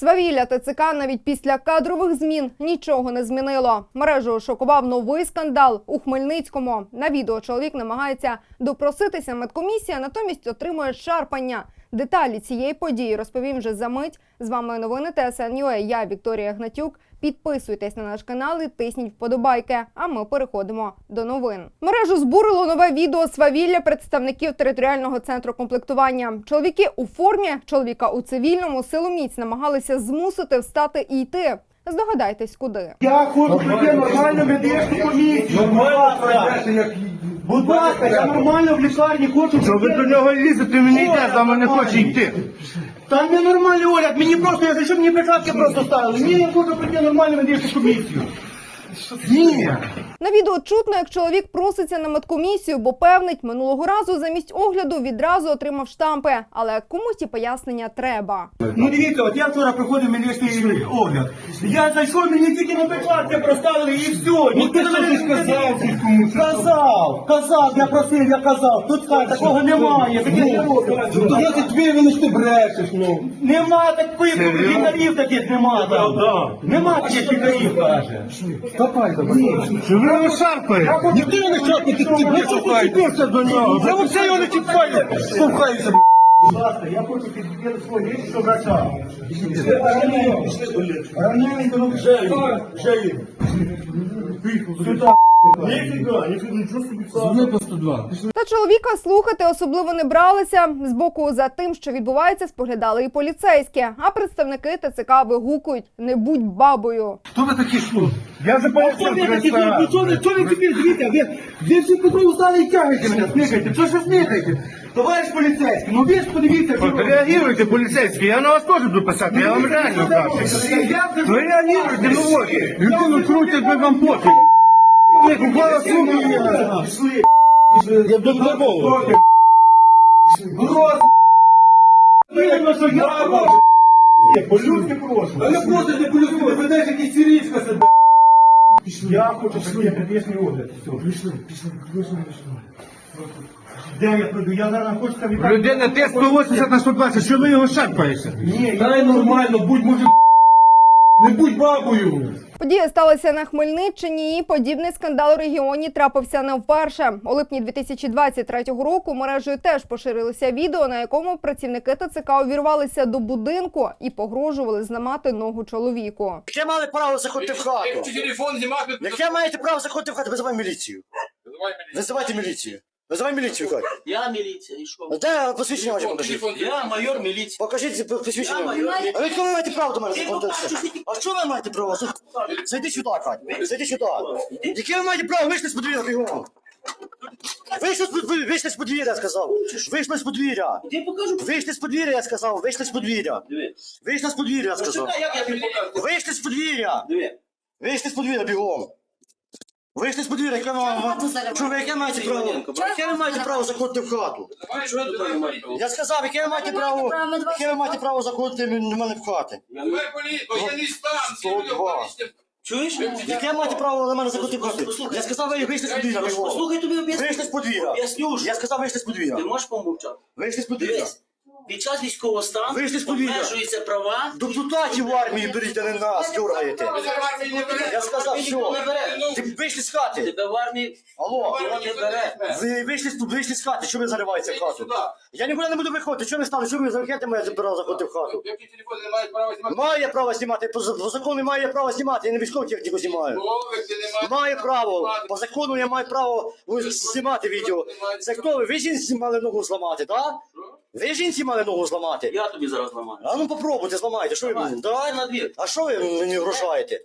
Свавілля ТЦК навіть після кадрових змін нічого не змінило. Мережу шокував новий скандал у Хмельницькому. На відео чоловік намагається допроситися медкомісія, натомість отримує шарпання. Деталі цієї події розповім вже за мить. З вами новини ТСНЮА. Я Вікторія Гнатюк. Підписуйтесь на наш канал і тисніть вподобайки. А ми переходимо до новин. Мережу збурило нове відео свавілля представників територіального центру комплектування. Чоловіки у формі, чоловіка у цивільному силоміць намагалися змусити встати і йти. Здогадайтесь, куди. Я хочу пройти нормальну медичну комісію. Нормально пройдеш, як Будь ласка, я нормально в лікарні хочу. Що ви до нього лізете, він не йде, за мене хоче йти. Та не нормальний огляд, мені просто, я зайшов, мені прикладки просто ставили. Ні, я хочу прийти нормально медичну комісію. Ні. На відео чутно, як чоловік проситься на медкомісію, бо певнить, минулого разу замість огляду відразу отримав штампи. Але комусь ті пояснення треба. Ну дивіться, от я вчора проходив медичний огляд. Я зайшов, мені тільки на печатки проставили і все. Ну ти що ти сказав? Казав, казав, я просив, я казав. Тут каже, такого немає, таке не робить. Ну то я ти твій, ти брешеш, ну. Нема таких лікарів таких нема. Нема таких лікарів, каже. Давай, давай. Ви його шарпаєте? Ніхто його не шарпає, ти чіпаєшся до нього. Я все його не чіпаю. Слухаюся. Будь ласка, я хочу підбити свою річ, що врача. Ранений, ранений, ранений, ранений, ранений. Ніфіга, ніфіга, нічого собі. Звони по 102. Та чоловіка слухати особливо не бралися. Збоку за тим, що відбувається, споглядали і поліцейські. А представники ТЦК вигукують не будь бабою. Хто ви такі що? Я ви Ну чого ви, ви тепер дивіться? Ви, ви всі по стали і тягайте мене, смикайте. Чого ж ви смикаєте? Товариш поліцейський, ну ви ж подивіться, що ви. Реагуйте, поліцейські, я на вас теж буду писати, я вам реально кажу. Ну реагуйте, ну от. Людину крутять, ви вам пофіг. Сума, Пішли. я до додому. Гроз. Видно, що я По-людськи прошу. А не просто не по-людськи, ви якісь сирійська себе. Я хочу пройти медичний огляд. Все. Пішли, пішли, пішли, пішли. Де я пройду? Я зараз хочу там віддати. Людина тиск 180 на 120, що ви його шарпаєте? Ні, дай нормально, будь мужик. Не будь бабою. Подія сталася на Хмельниччині. і Подібний скандал у регіоні трапився не вперше. У липні 2023 року мережею теж поширилося відео, на якому працівники ТЦК увірвалися до будинку і погрожували зламати ногу чоловіку. Яке мали право заходити в хату? Телефон знімати, Яке маєте право заходити в хату? Визивай міліцію. Визивайте міліцію. Визивай міліцію, Кать. Я міліція, і що? Де посвідчення ваше покажіть? Телефон Я майор посвідчення. Я майор. А яке ви маєте право до мене ти- А що ви маєте право? Зайди сюди, Кать. Зайди сюди. Яке ви маєте право? Вийшли з подвір'я бігом. Вийшли вийшли з подвір'я, я сказав. Вийшли з подвір'я. Ти покажу. Вийшли з подвір'я, я сказав. Вийшли з подвір'я. Вийшли з подвір'я, я сказав. Я тобі покажу. Вийшли з подвір'я. Вийшли з подвір'я бігом. Вийшли з подвір'я, яке вам... Що ви яке маєте право? Яке ви маєте право заходити в хату? Я? Я сказав, яке ви маєте право, яке ви маєте право заходити до мене в хати? Давай полі- воєнний стан, всі люди Сто два. поліція. Чуєш? Яке маєте право до мене заходити в хату? Я сказав, ви вийшли з подвір'я. Послухай тобі об'ясню. Вийшли з подвір'я. Я сказав, вийшли з подвір'я. Ти можеш помовчати? Вийшли з подвір'я. Під час військового стану Вийшли з повітря. обмежуються права. Депутатів в армії беріть, а не нас, дергаєте. Берете. Я сказав, що? бере. Ти вийшли з хати. Тебе в армії Алло. ніхто не бере. Ви вийшли, з- вийшли з хати, що ви зариваєте в хату? Я нікуди не буду виходити, що ви стали, що ви замовляєте мене забирав заходити в хату? Які телефони не мають права знімати? Має право знімати, по, по закону має право знімати, я не військову техніку знімаю. Має право, по закону я маю право знімати відео. Це хто ви? Ви жінці мали ногу зламати, так? Ви жінці мали ногу зламати? Я тобі зараз ламаю. А ну попробуйте, зламайте, що ви Давай. мені? Давай на двір. А що ви мені грожаєте?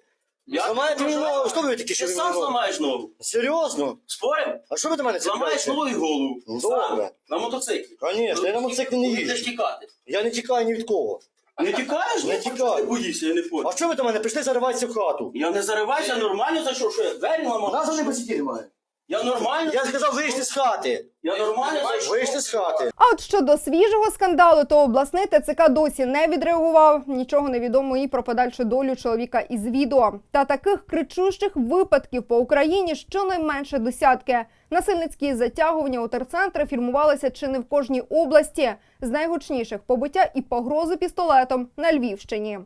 Я Зламаєте тобі мені ногу? Що ви такі, що Ти ви сам мені ногу? зламаєш ногу. Серйозно? Спорим? А що ви до мене Зламаєш цепляєте? ногу і голову. Ну, Сам. добре. На мотоциклі. Звісно, я на мотоциклі не Будеш їжджу. тікати. Я не тікаю ні від кого. Не тікаєш? Не Ну, тікаю. Ти боїшся, я не А що ви до мене прийшли зариватися в хату? Я не зариваюся, нормально зайшов, що я двері ламав. Нас не посиділи має. Я нормально. Я сказав, вийшли з хати. Я нормально. Вийшли з хати. А от щодо свіжого скандалу, то обласний ТЦК досі не відреагував. Нічого не відомо і про подальшу долю чоловіка із відео. Та таких кричущих випадків по Україні щонайменше десятки. Насильницькі затягування у терцентри фільмувалися чи не в кожній області. З найгучніших побиття і погрози пістолетом на Львівщині.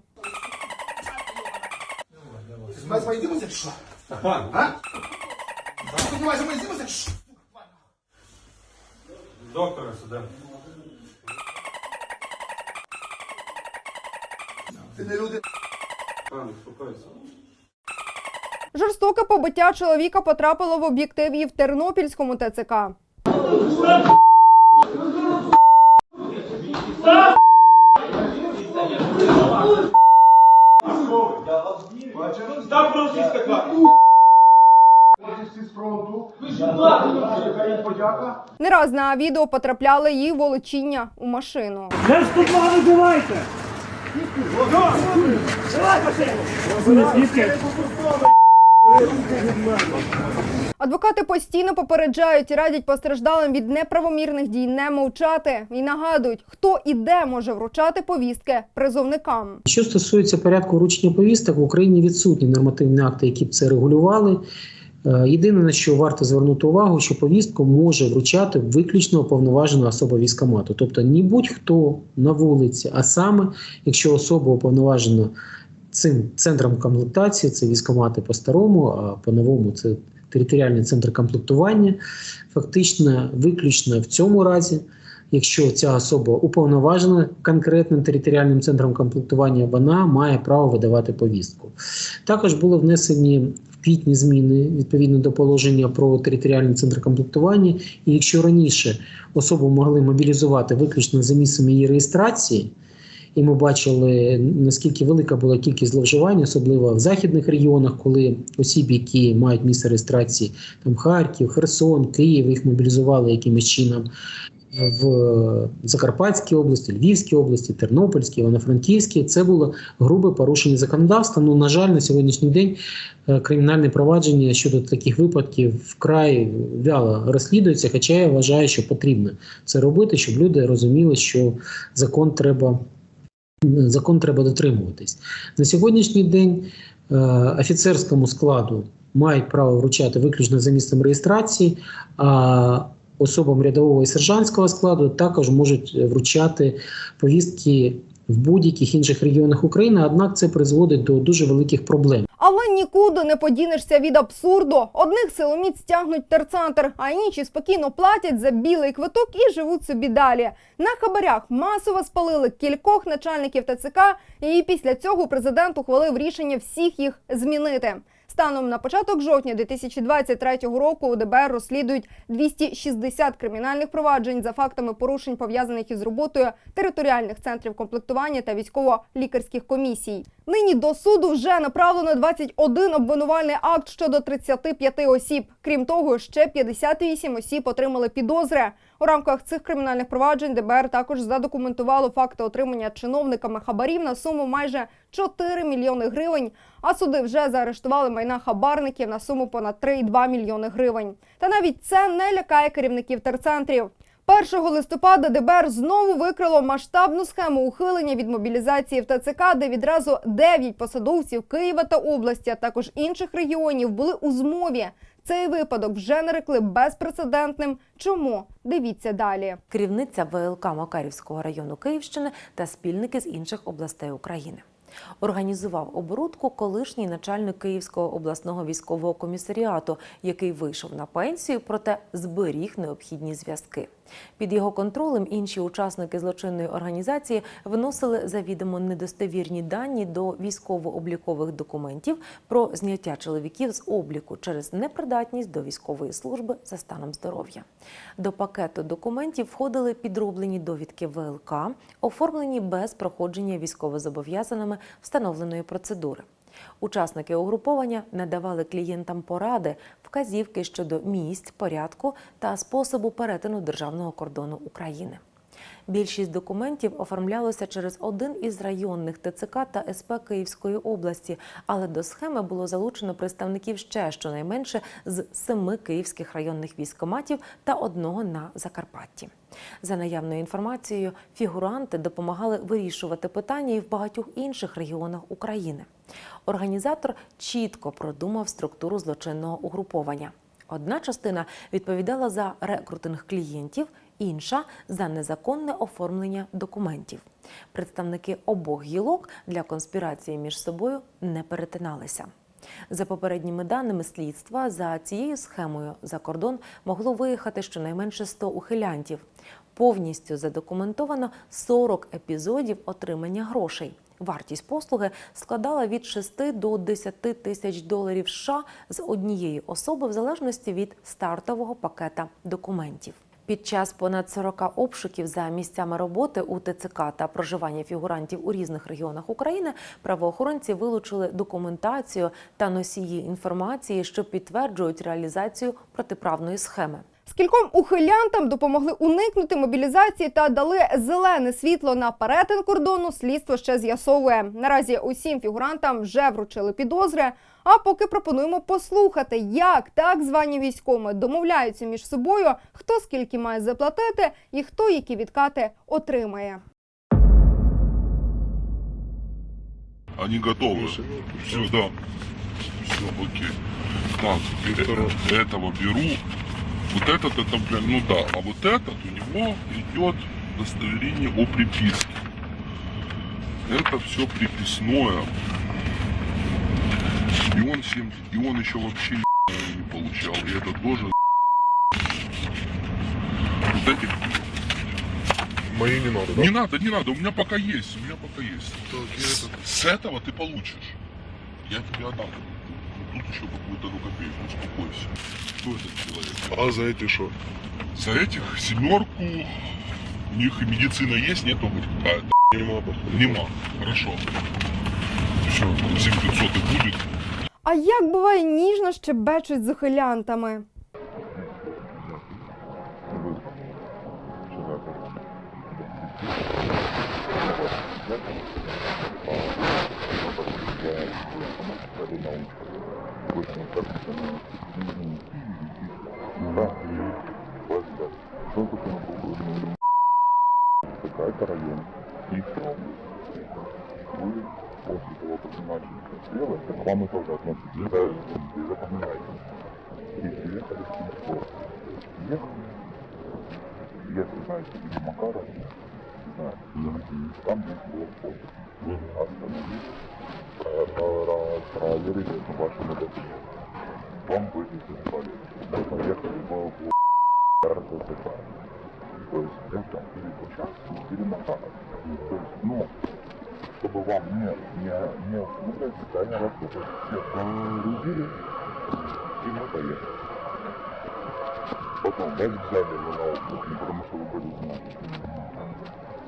Ми що? А? Сподіваєшся, ми йдемося? Доктора сюди. Ти не люди. Пане, спокойся. Жорстоке побиття чоловіка потрапило в об'єктив і в Тернопільському ТЦК. Став російська Подяка. Не раз на відео потрапляли її волочіння у машину. Адвокати постійно попереджають і радять постраждалим від неправомірних дій не мовчати і нагадують, хто і де може вручати повістки призовникам. Що стосується порядку вручення повісток, в Україні відсутні нормативні акти, які б це регулювали. Е, Єдине на що варто звернути увагу, що повістку може вручати виключно уповноважена особа військомату, тобто не будь-хто на вулиці, а саме якщо особа уповноважена цим центром комплектації, це військомати по-старому, а по-новому це територіальний центр комплектування. Фактично, виключно в цьому разі, якщо ця особа уповноважена конкретним територіальним центром комплектування, вона має право видавати повістку. Також були внесені квітні зміни відповідно до положення про територіальний центр комплектування. І якщо раніше особу могли мобілізувати виключно за місцем її реєстрації, і ми бачили наскільки велика була кількість зловживань, особливо в західних регіонах, коли осіб, які мають місце реєстрації, там Харків, Херсон, Київ, їх мобілізували якимось чином в Закарпатській області, Львівській області, Тернопільській, Івано-Франківській. Це було грубе порушення законодавства. Ну, на жаль, на сьогоднішній день е, кримінальне провадження щодо таких випадків вкрай вяло розслідується. Хоча я вважаю, що потрібно це робити, щоб люди розуміли, що закон треба. Закон треба дотримуватись на сьогоднішній день. е, Офіцерському складу мають право вручати виключно за місцем реєстрації, а особам рядового і сержантського складу також можуть вручати повістки в будь-яких інших регіонах України. Однак це призводить до дуже великих проблем. Але нікуди не подінешся від абсурду. Одних силоміць стягнуть терцентр, а інші спокійно платять за білий квиток і живуть собі далі. На хабарях масово спалили кількох начальників ТЦК, і після цього президент ухвалив рішення всіх їх змінити. Станом на початок жовтня 2023 року у ДБР розслідують 260 кримінальних проваджень за фактами порушень пов'язаних із роботою територіальних центрів комплектування та військово-лікарських комісій. Нині до суду вже направлено 21 обвинувальний акт щодо 35 осіб. Крім того, ще 58 осіб отримали підозри. У рамках цих кримінальних проваджень ДБР також задокументувало факти отримання чиновниками хабарів на суму майже 4 мільйони гривень. А суди вже заарештували майна хабарників на суму понад 3,2 мільйони гривень. Та навіть це не лякає керівників терцентрів. 1 листопада ДБР знову викрило масштабну схему ухилення від мобілізації в ТЦК, де відразу 9 посадовців Києва та області, а також інших регіонів були у змові. Цей випадок вже нарекли безпрецедентним. Чому? Дивіться далі. керівниця ВЛК Макарівського району Київщини та спільники з інших областей України. Організував оборудку колишній начальник Київського обласного військового комісаріату, який вийшов на пенсію, проте зберіг необхідні зв'язки. Під його контролем інші учасники злочинної організації виносили завідомо недостовірні дані до військово-облікових документів про зняття чоловіків з обліку через непридатність до військової служби за станом здоров'я. До пакету документів входили підроблені довідки ВЛК, оформлені без проходження військовозобов'язаними встановленої процедури. Учасники угруповання надавали клієнтам поради, вказівки щодо місць, порядку та способу перетину державного кордону України. Більшість документів оформлялося через один із районних ТЦК та СП Київської області, але до схеми було залучено представників ще щонайменше з семи київських районних військоматів та одного на Закарпатті. За наявною інформацією, фігуранти допомагали вирішувати питання і в багатьох інших регіонах України. Організатор чітко продумав структуру злочинного угруповання. Одна частина відповідала за рекрутинг клієнтів, інша за незаконне оформлення документів. Представники обох гілок для конспірації між собою не перетиналися. За попередніми даними слідства, за цією схемою за кордон могло виїхати щонайменше 100 ухилянтів. Повністю задокументовано 40 епізодів отримання грошей. Вартість послуги складала від 6 до 10 тисяч доларів США з однієї особи в залежності від стартового пакета документів. Під час понад 40 обшуків за місцями роботи у ТЦК та проживання фігурантів у різних регіонах України правоохоронці вилучили документацію та носії інформації, що підтверджують реалізацію протиправної схеми. Скільком ухилянтам допомогли уникнути мобілізації та дали зелене світло на перетин кордону. Слідство ще з'ясовує. Наразі усім фігурантам вже вручили підозри. А поки пропонуємо послухати, як так звані військові домовляються між собою, хто скільки має заплатити і хто які відкати отримає. Они готовы. Все, да. Все, окей. Так, э- этого беру. Вот этот, это, блин, ну да. А вот этот у него идет удостоверение о приписке. Это все приписное. И он, всем, и он еще вообще не получал. И это тоже вот этих Мои не надо, да? не надо, не надо, у меня пока есть, у меня пока есть. С, с этого ты получишь. Я тебе отдам. Тут еще какую-то ну, копейку, успокойся. Кто этот человек? А за эти что? За этих семерку, у них и медицина есть, нету хоть какая-то. Нема, походу. Нема. Хорошо. Все, 7500 и будет. А як буває ніжно щебечуть з ухилянтами? слева, рекламы тоже относится, это запоминайте. И приехали в Тинькофф. Ехали, я знаю, или Макаров, не знаю, там здесь был вход. Остановились, проверили ваши мотоциклы. Вам были заболели. Мы поехали в РТЦК. То есть мы там переключались, перемотали. То есть, ну, чтобы вам не, не, не услугать, они раскопать. Всех погрузили, и мы поехали. Потом вас взяли на наушники, потому что вы были знаки.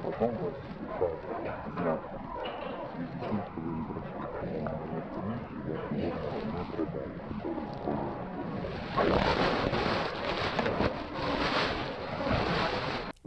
Потом вас взяли знаки. В связи с тем, что вы не прошли медкомиссию, вас можно не продали, которые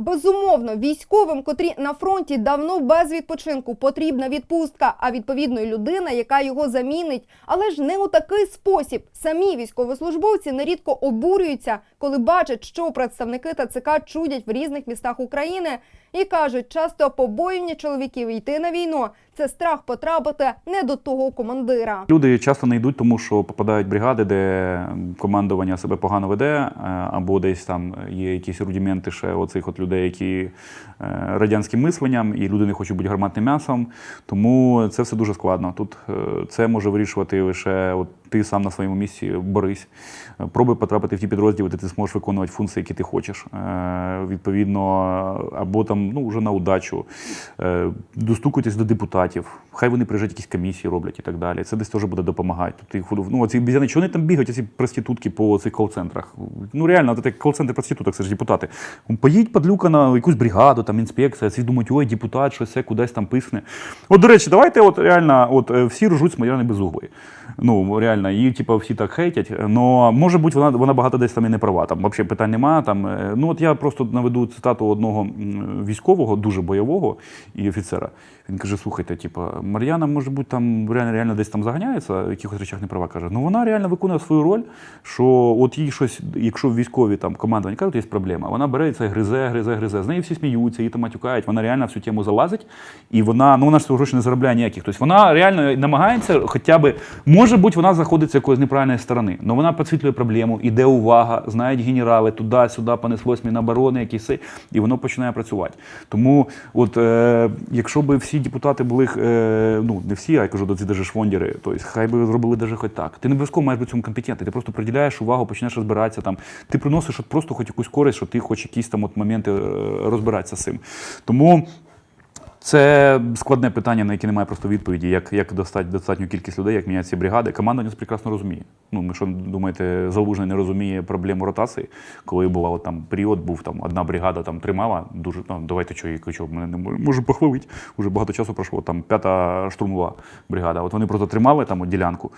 Безумовно, військовим, котрі на фронті давно без відпочинку, потрібна відпустка, а відповідно й людина, яка його замінить. Але ж не у такий спосіб. Самі військовослужбовці нерідко обурюються, коли бачать, що представники ТЦК чудять в різних містах України, і кажуть, часто побоївні чоловіків йти на війну це страх потрапити не до того командира. Люди часто не йдуть, тому що попадають бригади, де командування себе погано веде, е, або десь там є якісь рудіменти ще оцих от людей, які радянським мисленням, і люди не хочуть бути гарматним м'ясом. Тому це все дуже складно. Тут е, це може вирішувати лише от ти сам на своєму місці борись. Е, Пробуй потрапити в ті підрозділи, де ти зможеш виконувати функції, які ти хочеш. Е, Відповідно, або там ну вже на удачу. Е, Достукуйтесь до депутатів. Хай вони приїжджають якісь комісії роблять і так далі. Це десь теж буде допомагати. Їх ну, оці бізяни, чого вони там бігають, ці проститутки по цих кол-центрах. Ну реально, це кол-центр проституток, це ж депутати. Поїдь падлюка на якусь бригаду, там інспекція, всі думають, ой, депутат, щось кудись там писне. От, до речі, давайте от реально, от е, всі ржуть з Мар'яни Безуглої. Ну, реально, її, типу, всі так хейтять. Но може бути, вона, вона багато десь там і не права. Там взагалі питань немає. Там, е, ну, от я просто наведу цитату одного військового, дуже бойового і офіцера. Він каже: слухайте, типу, Мар'яна, може бути, там реально, реально десь там заганяється, в якихось речах не права. Каже, ну вона реально виконує свою роль, що от їй щось, якщо військові там командування кажуть, є проблема, вона бере це, гризе, гризе, гризе. З неї всі сміються, її там матюкають, вона реально в цю тему залазить, і вона, ну вона ж гроші не заробляє ніяких. Тобто вона реально намагається хоча б може бути, вона заходить з якоїсь неправильної сторони, але вона підсвітлює проблему, іде увага, знають генерали, туди-сюди понеслось Міноборони, якісь, і воно починає працювати. Тому, от, е, якщо б всі депутати були, е, ну не всі, а я кажу, до ці даже швондери, тобто хай би зробили даже хоч так. Ти не обов'язково маєш бути цьому компетентний, ти просто приділяєш увагу, почнеш розбиратися там. Ти приносиш от просто хоч якусь користь, що ти хоч якісь там от моменти е, розбиратися з цим. Тому. Це складне питання, на яке немає просто відповіді, як, як достати достатню кількість людей, як міняти ці бригади. Команда нас прекрасно розуміє. Ну, якщо думаєте, Залужний не розуміє проблему ротації, коли бувало там період, був там одна бригада там тримала, дуже ну, давайте що, я кажу, мене не можу похвалити. Уже багато часу пройшло. Там п'ята штурмова бригада. От вони просто тримали там ділянку.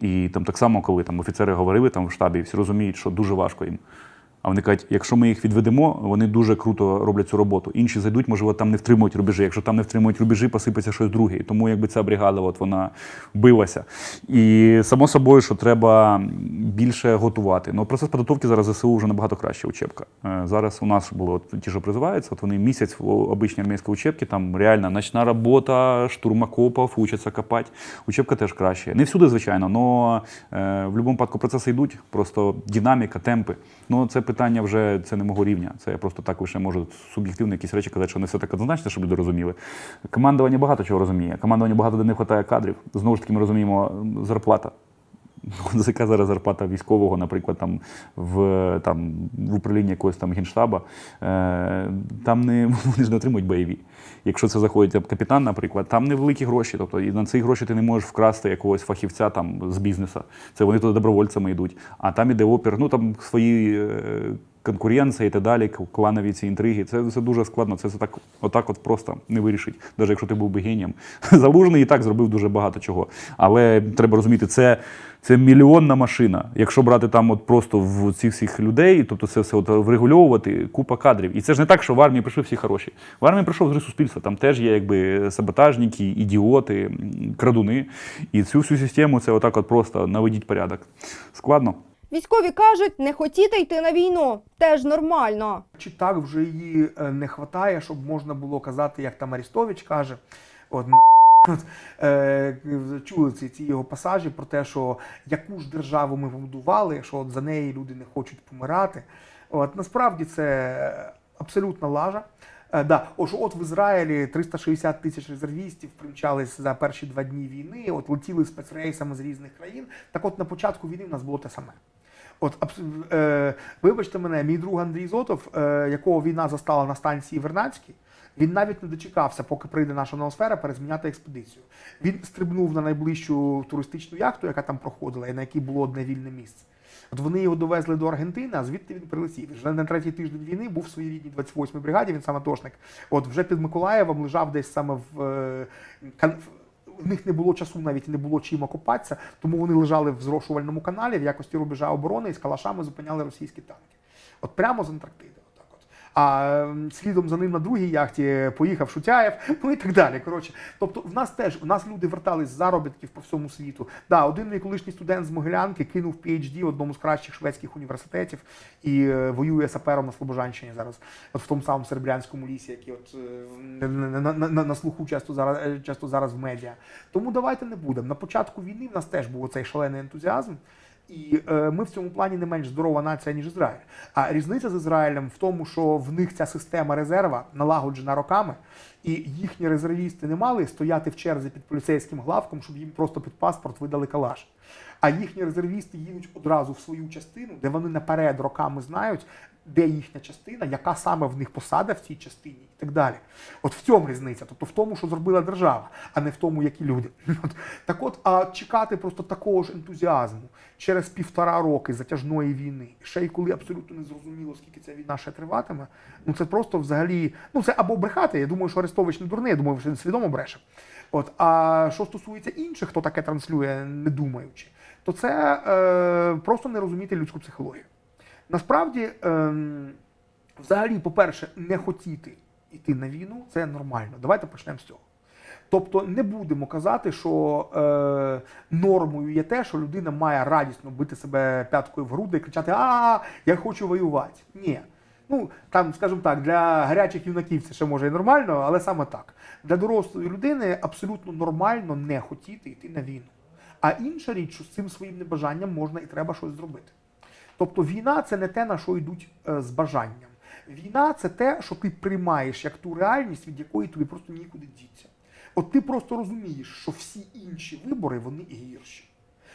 І там так само, коли там офіцери говорили там в штабі, всі розуміють, що дуже важко їм. А вони кажуть, якщо ми їх відведемо, вони дуже круто роблять цю роботу. Інші зайдуть, можливо, там не втримують рубежі. Якщо там не втримують рубежі, посипеться щось друге. І тому якби ця бригада, от вона билася. І само собою, що треба більше готувати. Ну процес підготовки зараз ЗСУ вже набагато краще. Учебка. Е, Зараз у нас були ті, що призиваються, от вони місяць в обичній армійській учебці, там реально ночна робота, штурм окопів, учаться копати. Учебка теж краще. Не всюди, звичайно, але в будь-якому випадку процеси йдуть, просто динаміка, темпи. Ну, це питання вже це не мого рівня. Це я просто так лише можу суб'єктивно якісь речі казати, що не все так однозначно, щоб люди розуміли. Командування багато чого розуміє. Командування багато де не вистачає кадрів. Знову ж таки, ми розуміємо зарплата. Яка зараз зарплата військового, наприклад, там в, там, в управлінні якогось там генштаба, е, там не вони ж не отримують бойові. Якщо це заходить капітан, наприклад, там невеликі гроші. Тобто і на ці гроші ти не можеш вкрасти якогось фахівця там з бізнесу. Це вони туди добровольцями йдуть. А там іде опір, ну там свої. Конкуренція і так далі, кланові ці інтриги. Це все дуже складно. Це так, отак от просто не вирішить, навіть якщо ти був би генієм. Залужний і так зробив дуже багато чого. Але треба розуміти, це, це мільйонна машина. Якщо брати там от просто в цих всіх людей, тобто це все от врегульовувати, купа кадрів. І це ж не так, що в армії прийшли всі хороші. В армії прийшов зри суспільства. Там теж є якби саботажники, ідіоти, крадуни. І цю всю систему це отак от просто наведіть порядок. Складно. Військові кажуть, не хотіти йти на війну теж нормально. Чи так вже її е, не вистачає, щоб можна було казати, як там Арістович каже, от е, чули ці, ці його пасажі про те, що яку ж державу ми побудували, що от за неї люди не хочуть помирати. От насправді це абсолютна лажа. Е, да, о, от в Ізраїлі 360 тисяч резервістів примчались за перші два дні війни, от летіли спецрейсами з різних країн. Так от на початку війни в нас було те саме. От е, вибачте мене, мій друг Андрій Зотов, е, якого війна застала на станції Вернадській, він навіть не дочекався, поки прийде наша ноосфера, перезміняти експедицію. Він стрибнув на найближчу туристичну яхту, яка там проходила, і на якій було одне вільне місце. От вони його довезли до Аргентини, а звідти він прилетів. Вже на третій тиждень війни був в своїй рідній 28-й бригаді, він самотошник. От вже під Миколаєвом лежав десь саме в в них не було часу, навіть не було чим окопатися, тому вони лежали в зрошувальному каналі в якості рубежа оборони і з калашами зупиняли російські танки. От прямо з Антарктиди. А слідом за ним на другій яхті поїхав Шутяєв, ну і так далі. Коротше, тобто, в нас теж в нас люди вертались з заробітків по всьому світу. Да, один мій колишній студент з Могилянки кинув PhD в одному з кращих шведських університетів і е, воює сапером на Слобожанщині зараз, от в тому самому серебрянському лісі, який от е, на, на, на, на, на слуху часто зараз е, часто зараз в медіа. Тому давайте не будемо. На початку війни в нас теж був цей шалений ентузіазм. І е, ми в цьому плані не менш здорова нація, ніж Ізраїль. А різниця з Ізраїлем в тому, що в них ця система резерва налагоджена роками, і їхні резервісти не мали стояти в черзі під поліцейським главком, щоб їм просто під паспорт видали калаш. А їхні резервісти їдуть одразу в свою частину, де вони наперед роками знають, де їхня частина, яка саме в них посада в цій частині і так далі. От в цьому різниця, тобто в тому, що зробила держава, а не в тому, які люди. От. Так от, а чекати просто такого ж ентузіазму через півтора роки затяжної війни, ще й коли абсолютно не зрозуміло, скільки ця війна ще триватиме, ну це просто взагалі, ну це або брехати. Я думаю, що Арестович не дурний, я думаю, що він свідомо бреше. От, а що стосується інших, хто таке транслює, не думаючи, то це е, просто не розуміти людську психологію. Насправді, ем, взагалі, по-перше, не хотіти йти на війну це нормально. Давайте почнемо з цього. Тобто не будемо казати, що е, нормою є те, що людина має радісно бити себе п'яткою в груди і кричати А, я хочу воювати. Ні. Ну, там, скажімо так, для гарячих юнаків це ще може і нормально, але саме так. Для дорослої людини абсолютно нормально не хотіти йти на війну. А інша річ, що з цим своїм небажанням можна і треба щось зробити. Тобто війна це не те, на що йдуть е, з бажанням. Війна це те, що ти приймаєш як ту реальність, від якої тобі просто нікуди діться. От ти просто розумієш, що всі інші вибори вони гірші.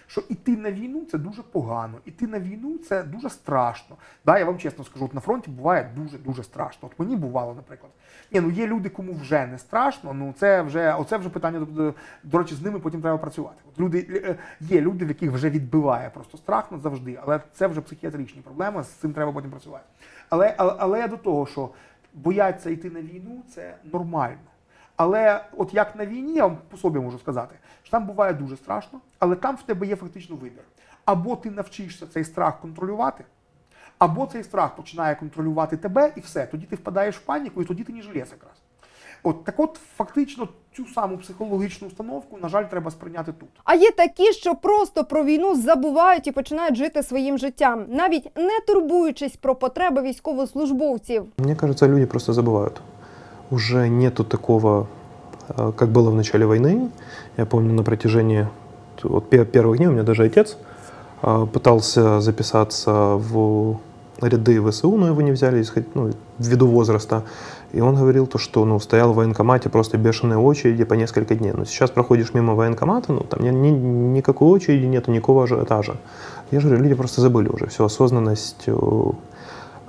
Що іти на війну це дуже погано, іти на війну це дуже страшно. Да, я вам чесно скажу, от на фронті буває дуже дуже страшно. От мені бувало, наприклад. Ні, ну є люди, кому вже не страшно. Ну це вже оце вже питання. До, до речі, з ними потім треба працювати. От люди е, є люди, в яких вже відбиває просто страх назавжди, але це вже психіатричні проблеми. З цим треба потім працювати. Але, але, але до того, що бояться йти на війну, це нормально. Але от як на війні, я вам по собі можу сказати, там буває дуже страшно, але там в тебе є фактично вибір. Або ти навчишся цей страх контролювати, або цей страх починає контролювати тебе, і все, тоді ти впадаєш в паніку, і тоді ти не жилець якраз. От так от, фактично, цю саму психологічну установку, на жаль, треба сприйняти тут. А є такі, що просто про війну забувають і починають жити своїм життям, навіть не турбуючись про потреби військовослужбовців. Мне кажется, люди просто забывают. Уже нету такого, как было в начале войны. Я помню на протяжении вот, пе- первых дней у меня даже отец э, пытался записаться в ряды ВСУ, но его не взяли ну, ввиду возраста. И он говорил то, что ну, стоял в военкомате просто бешеные очереди по несколько дней. Но сейчас проходишь мимо военкомата, ну там ни, ни- никакой очереди нету, никакого ажиотажа. Я же говорю, люди просто забыли уже всю осознанность э,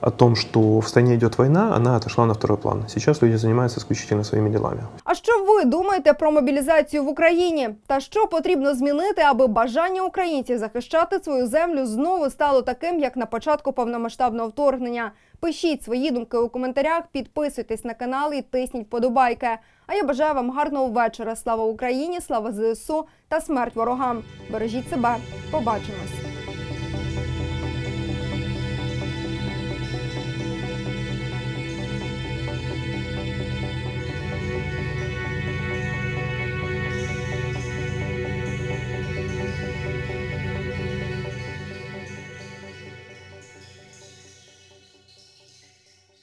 о том, что в стране идет война, она отошла на второй план. Сейчас люди занимаются исключительно своими делами. А що ви думаєте про мобілізацію в Україні? Та що потрібно змінити, аби бажання українців захищати свою землю знову стало таким, як на початку повномасштабного вторгнення? Пишіть свої думки у коментарях, підписуйтесь на канал і тисніть вподобайки. А я бажаю вам гарного вечора. Слава Україні, слава ЗСУ та смерть ворогам. Бережіть себе. Побачимось.